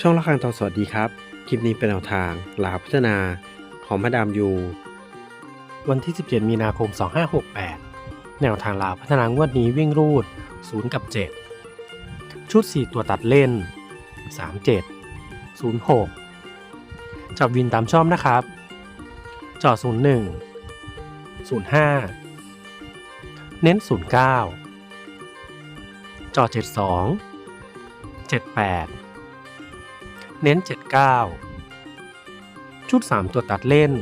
ช่องละครังทองสวัสดีครับ คลิปนี้เป็นแนวทางลาพัฒนาของมาดามยู วันที่ 17 มีนาคม 2568 แนวทางลาพัฒนางวดนี้วิ่งรูด 0 กับ 7 ชุด 4 ตัวตัดเล่น 37 06 จับวินตามชอบนะครับ จอ01 05 เน้น 09 จอด 72 78 เน้น 79 ชุด 3 ตัวตัดเล่น 037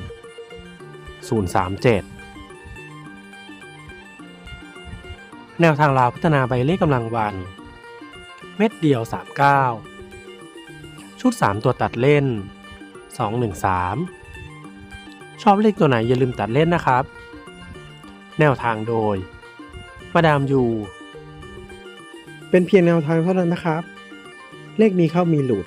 แนวทางลาวพัฒนาใบเลขกำลังวัน เม็ดเดียว 39 ชุด 3 ตัวตัดเล่น 213 ชอบเลขตัวไหนอย่าลืมตัดเล่นนะครับ แนวทางโดย มาดามยูเป็นเพียงแนวทางเท่านั้นนะครับ เลขมีเข้ามีหลุด